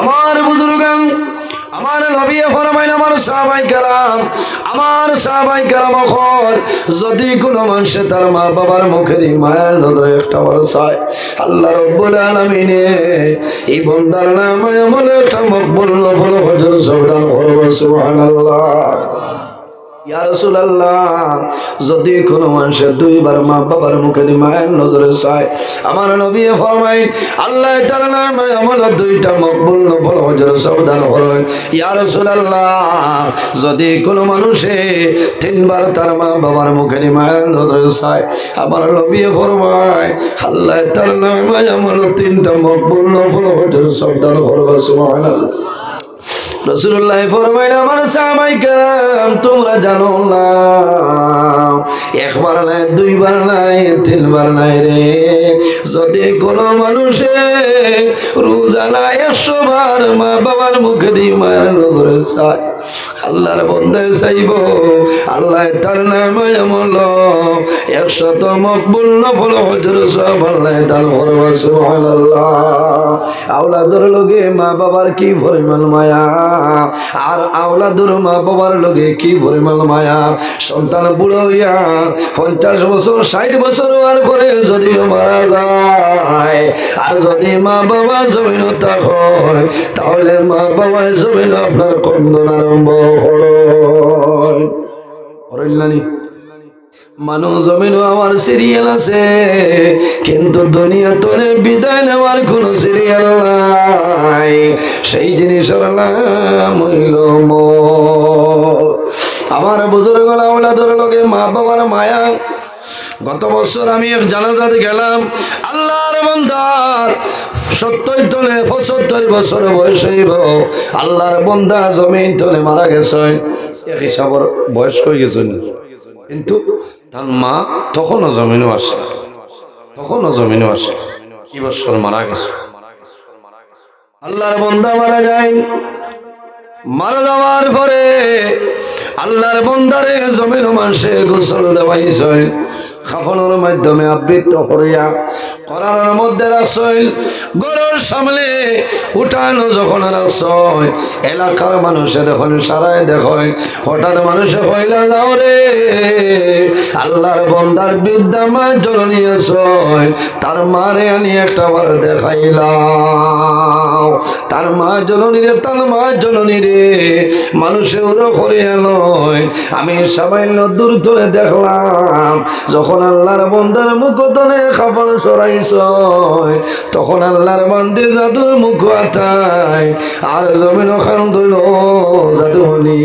আমার বুজুর্গান, আমার নবী ফরমাইন আমার সাহাবাই কালাম আমার সাহাবাই কালাম অখল যদি কোনো মানুষে তার মা বাবার মুখের মায়ের নজরে একটা বড় চায় আল্লাহ রব্বুল আলমিনে এই বন্দার নাম এমন একটা মকবুল নফল হজর সবদান করব রাসূলুল্লাহ যদি কোনো মানুষের দুইবার মা বাবার মুখে মায়ের নজরে চায়, আমার নবী ফরমাই আল্লাহ আমল দুইটা মকবুল নফল হজর সাবধান যদি কোনো মানুষে তিনবার তার মা বাবার মুখে মায়ের নজরে চায়, আমার নবী ফরমাই আল্লাহ তার নামে আমল তিনটা মকবুল নফল হজর সাবধান করবে সুবহানাল্লাহ। রসুল্লাহ ফরমাইল, আমার সামাই কাম তোমরা জানো না, একবার নাই, দুইবার নাই, তিনবার নাই রে। যদি কোনো মানুষে রোজানা একশো বার মা বাবার মুখে দিয়ে মায়ের নজরে চায় আল্লাহর বন্ধে চাইব, আল্লাহ তার নামে একশত মকবুল নফল হজর সব আল্লাহ করবা সুবহানাল্লাহ। আওলাদর লগে মা বাবার কি পরিমাণ মায়া? আর আওলাদুর মা বাবার লগে কি পরিমাণ মায়া? সন্তান বুড়ো হইয়া পঞ্চাশ বছর, ষাট বছর হওয়ার পরে যদি মারা যায়, আর যদি মা বাবা জমিন হয়, তাহলে মা বাবা জমিন আপনার কন্দন আরম্ভ হয় অরণ্যানী মানুষ জমিনও আমার সিরিয়াল আছে, কিন্তু দুনিয়া তোরে বিদায় নেওয়ার কোন সিরিয়াল নাই। সেই জিনিসের নাম হইল। আমার বুজুর্গ আওলাদের লগে মা বাবার মায়া গত বছর আমি এক জানাজাতে গেলাম, আল্লাহর বন্দার সত্তর তলে পঁচাত্তর বছর বয়স হইব, আল্লাহর বন্দা জমিন তলে মারা গেছে। এক হিসাবর বয়স হয়ে গেছেন কিন্তু তার মা তখনও জমিনও আসে তখনও জমিনও আসে কি বছর মারা গেছে। আল্লাহর বন্দা মারা যায়। মারা যাওয়ার পরে আল্লাহর বন্দারে জমিন মানুষে গোসল দেওয়াইছে। খাফনের মাধ্যমে আবৃত্ত করিয়া করার মধ্যে রাসইল গরুর সামলে উঠানো যখন রাসয় এলাকার মানুষে দেখুন সারায় দেখেন হঠাৎ মানুষে হইলা যাও রে। আল্লাহর বন্দার বিদ্যা মা জননী আসয়, তার মারে আনি একটা বার দেখাইলাম। তার মা জননী রে, তার মা জননী রে। মানুষে ওরা করে নয় আমি সামান্য দূর ধরে দেখলাম, যখন আল্লাহর বন্দার মুখ তলে খাবার সরাইছ তখন আল্লাহর বান্দি জাদুর মুখ আতাই আর জমিন খান দইল জাদুনি।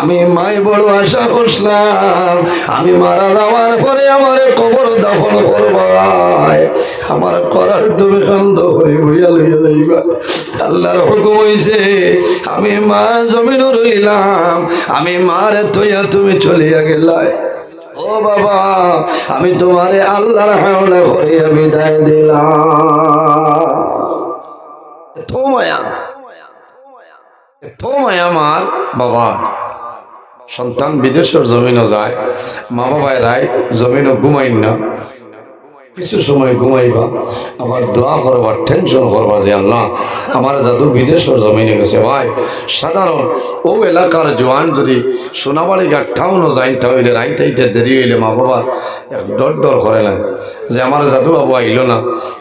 আমি মাই বড় আশা করছিলাম আমি মারা যাওয়ার পরে আমার কবর দাফন করবাই আমার করার তুমি খান্দ হয়ে হইয়া লইয়া যাইবা। আল্লাহর হুকুম হইছে, আমি মা জমিন রইলাম, আমি মারে থইয়া তুমি চলিয়া গেলায়। ও বাবা, আমি তোমারে আল্লাহর হাওলা করে বিদায় দিলাম। এত মায়া আমার বাবা। সন্তান বিদেশের জমিনও যায় মা বাবায় রায় জমিনও ঘুমাইন না। কিছু সময় ঘুমাইবা, আবার দোয়া করবার টেনশন করবা যে আল্লাহ, আমার জাদু বিদেশের জমিনে গেছে ভাই। সাধারণ, ও এলাকার জোয়ান যদি সোনাবাড়ি ঘাট টাউনও যাই তাহলে রাইতাইতে দেরি হইলে মা বাবা ডর ডর করে না, যে আমার জাদু বাবু আইলো না,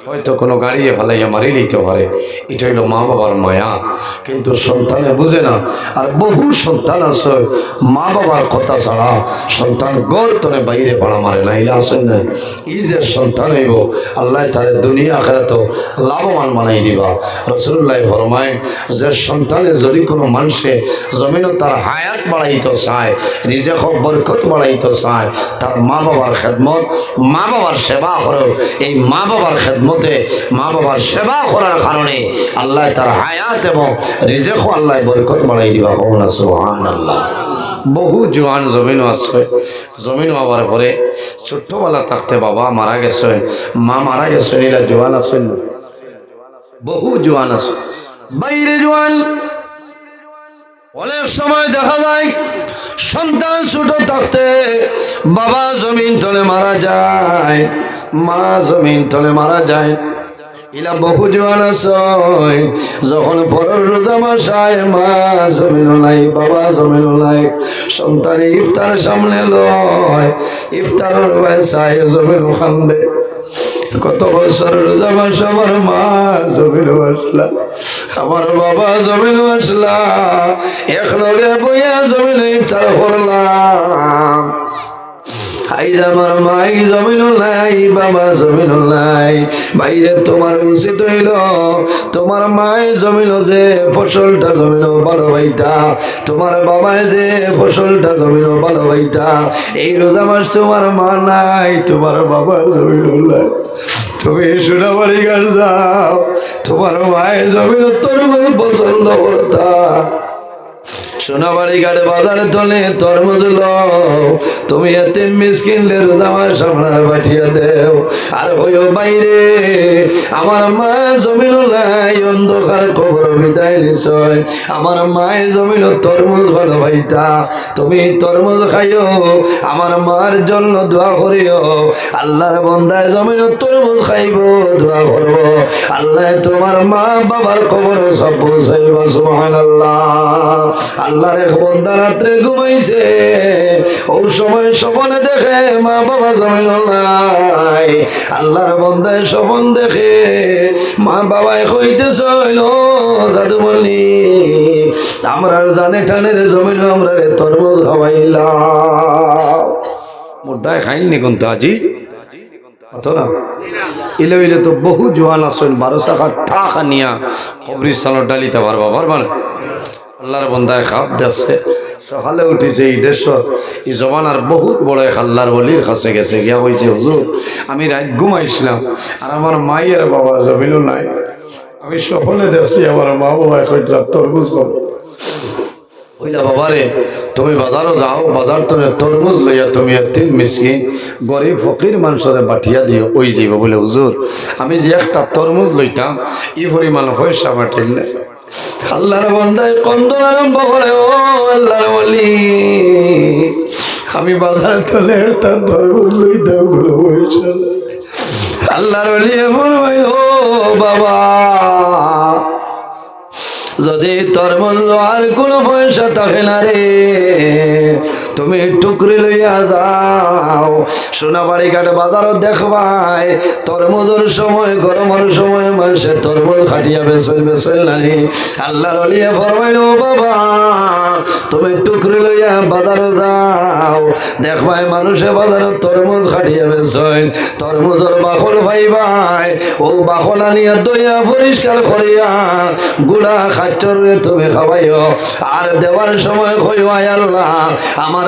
হয়তো কোনো গাড়িয়ে ফেলাইয়া মারি দিতে পারে। এটা হইল মা বাবার মায়া। কিন্তু সন্তানে বুঝে না, আর বহু সন্তান আছে, মা বাবার কথা ছাড়া সন্তান গড় তনে বাইরে পাড়া মারে না এলা আসেন না এই যে সন্তান হইব আল্লাহ তারে দুনিয়া আখেরা তো লাভবান বানাই দিবা। রসুল্লাহ ফরমায় যে সন্তানের যদি কোনো মানুষে জমিনও তার হায়াত বাড়াইতে চায়, রিজেক বরকত বাড়াইতে চায়, তার মা বাবার খেদমত, মা বাবার সেবা করো এই মা বাবার খেদমতে মা বাবার সেবা করার কারণে আল্লাহ তার হায়াত এবং রিজেক আল্লাহ বরকত বাড়াই দিবা হোনা সুহান আল্লাহ বহু জোয়ান জমিনও আছে। জমিন হওয়ার পরে ছোট্টবেলা থাকতে বাবা মারা গেছেন। মা মারা গেছেন, এরা জোয়ান আছেন। বহু জোয়ান আছে। বাইরে জোয়ান। অনেক সময় দেখা যায়, সন্তান ছোট থাকতে বাবা জমিন তলে মারা যায়, মা জমিন তলে মারা যায়। ইলা বহু জোয়ান আছে যখন পরের রোজা মাসায়, মা জমিন নাই, বাবা জমিন নাই, সন্তানে ইফতার সামনে লয় ইফতারের পয়সায় জমিন খান্দে। কত বছর রোজা মাস আমার মা জমিন আসলা, আমার বাবা জমিন আসলা, এক লগে বইয়া জমিন ইফতার করলাম। আইজ আমার মাই, জমিন নাই বাবা জমিন নাই বাইরে তোমার উচিত হইল, তোমার মাই জমিন যে, ফসলটা জমিন ভালো ভাইটা। তোমার বাবাই যে, ফসলটা জমিন ভালো ভাইটা। এই রোজা মাস তোমার মা নাই, তোমার বাবা জমিন নাই তুমি সোনা বাড়ি গাছ যাও, তোমার মায়ের জমিন তোর পছন্দ করতা। সোনাবাড়ি ঘাটে বাজারে তোলে তরমুজ তুমি এতে মিসকিনলে রোজামার সামনে পাঠিয়ে দেও। আর হইও বাইরে, আমার মা নাই, অন্ধকার খবর বিদায় আমার মায়ের জমিন তরমুজ ভালো তুমি তরমুজ খাইও, আমার মার জন্য দোয়া করিও। আল্লাহর বন্দায় জমিন তরমুজ খাইব, দোয়া করব। আল্লাহ তোমার মা বাবার খবর সব পৌঁছাইব, সুবহানাল্লাহ। আল্লাহর এক বন্দা রাত্রে ঘুমাইছে। ও সময় স্বপনে দেখে মা বাবা জমিন নাই। আল্লাহর বন্দায় স্বপন দেখে মা বাবায় কইতে চইল জাদু বলি আমরা জানে টানের জমিন আমরা তরমুজ খাওয়াইলাম। মুর্দায় খাইনি কিন্তু আজি? অতো না? ইলে ইলে তো বহু জোয়ান আসেন বারো টাকা নিয়া কবরিস্তানের ডালিতে পারবা পারবা না আল্লাহর বন্দায় খাপ দেখছে সকালে উঠিছে এই দেশ, এই জমানার বহুত বড় এক আল্লাহর বলির কাছে গেছে। গিয়া কইছে, হুজুর, আমি রাত ঘুমাইছিলাম আর আমার মাইয়ের বাবা জমিল নাই। আমি সফলে দেখছি আমার মা বাবা কইতরা তরমুজ ওইলা বাবারে, তুমি বাজারও যাও, বাজার তো তরমুজ লইয়া তুমি তিন মিসকিন গরিব ফকির মানুষরে বাঠিয়া দিও, ওই যাইব। বলে, হুজুর, আমি যে একটা তরমুজ লইতাম, ই পরিমাণ পয়সা বাটিলে আল্লাহর বন্ধায় কন্দন আরম্ভ করে ও আল্লাহর বলি আমি বাজার তলে একটা ধর্মের লইতাম পয়সা নাই। আল্লাহর বলি এমন ও বাবা যদি তোর মন আর কোনো পয়সা থাকে না রে তুমি টুকরি লইয়া যাও। সোনাবাড়ি ঘাট বাজারত দেখবাই, তরমুজের সময়, গরমের সময় মানুষের তরমুজ খাটিয়া বেসল বেসল নানি আল্লাহর অলিয়া ফরমাইল ও বাবা, তুমি টুকরি লইয়া বাজারে যাও। দেখবাই মানুষে বাজারত তরমুজ খাটিয়া বেসল তরমুজের বাকল ভাইবাই, ও বাকল আনিয়া দইয়া পরিষ্কার করিয়া গুড়া খাচ্চরে তুমি খাওয়াইও। আর দেওয়ার সময় কইও আল্লাহ, আমার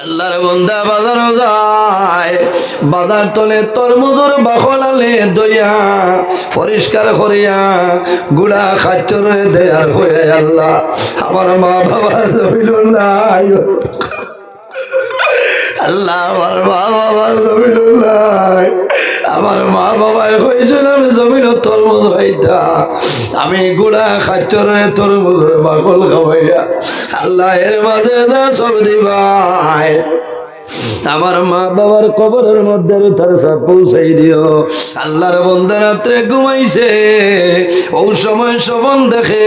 আল্লাহর বন্দা বাজারও যায়। বাজার তলে তরমুজর বাখলালে দইয়া, পরিষ্কার করিয়া, গুড়া খাচ্চরে দেয়ার হয়ে আল্লাহ। আমার মা বাবা জমিল নাই আল্লাহ আমার মা বাবা জমিল নাই আমার মা বাবায় হয়েছিল, আমি জমিন তরমুজ হইতা আমি গুড়া খাচ্চরে তরমুজের বাকল খাওয়াইয়া আল্লাহ এর মাঝে যা সব দিবাই। আমার মা বাবার কবরের মধ্যে তার সব পৌঁছাই দিও। আল্লাহর বন্ধে রাত্রে ঘুমাইছে। ও সময় সবন দেখে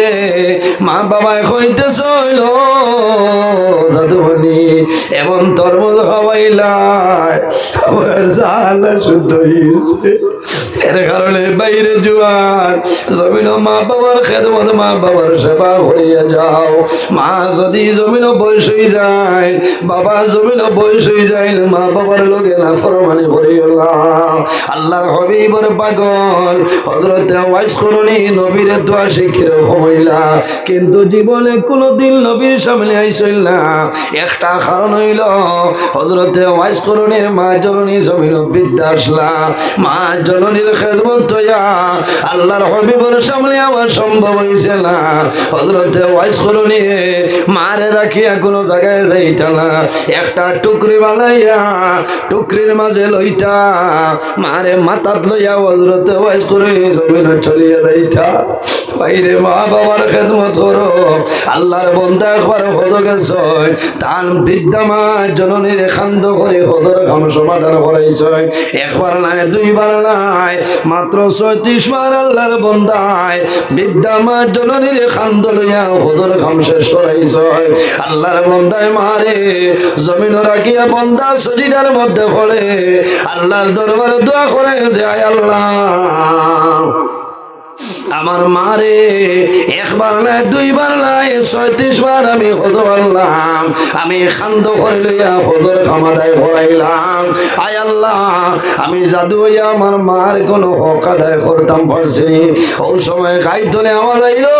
মা বাবায় কইতে চইল। জাদুবনি এমন তরমুজ খাওয়াইলাই আমার জালা শুদ্ধ হয়েছে এর কারণে বাইরে জুয়ান জমিন মা বাবার খেদমত মা বাবার সেবা করিয়া যাও। মা যদি জমিন বয়স যায়, বাবা জমিন বয়স কিন্তু জীবনে কোনোদিন নবীর সামনে আইসইল না। একটা কারণ হইল হজরতে ওয়াইজ করুনির মা জননী জমিন বিদ্যা আসলা। মা জননীর খেদমত আল্লাহর হবিবর সামনে আমার সম্ভব হয়েছে না। হজরতে ওয়াইস করুনি, মারে রাখিয়া কোনো জায়গায় যাইতা না। একটা টুকরি বানাইয়া টুকরির মাঝে লইটা মারে মাথাত লইয়া হজরতে ওয়াইস করে জমিন চলিয়া যাইতা। বাইরে মা বাবার খেদমত করো। আল্লাহর বন্ধা একবার হদ গেছ। তান বৃদ্ধা মা জননীর খান্দ করে হদর কাম সমাধান করাইছ। একবার নাই, দুইবার নাই, মাত্র ছয়ত্রিশ বার আল্লাহর বন্ধায় বৃদ্ধা মা জননীর খান্দ লইয়া হদর কাম শেষ করাইছ। আল্লাহর বন্ধায় মারে জমিন রাখিয়া বন্ধা সজিদার মধ্যে পড়ে। আল্লাহর দরবারে দোয়া করে যায় আল্লাহ। আমার মারে একবার নাই দুইবার নাই ছয়ত্রিশ বার আমি হজর আনলাম। আমি খান্দ করে লইয়া হজর খামাদায় ভরাইলাম। আয় আল্লাহ, আমি জাদু হইয়া আমার মার কোনো হক আদায় করতাম পারছি ও সময় গাইতনে আমার আইলো,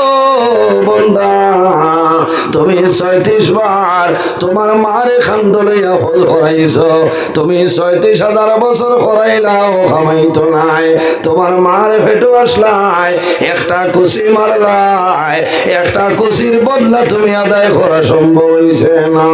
বন্দা, তুমি ছয়ত্রিশ বার তোমার মারে খান্দ লইয়া হজ করাইছ। তুমি ছয়ত্রিশ হাজার বছর করাইলাও খামাইতো নাই। তোমার মার ফেটো আসলাই একটা কুশি মারলাই একটা কুশির বদলা তুমি আদায় করা সম্ভব হয়েছে না।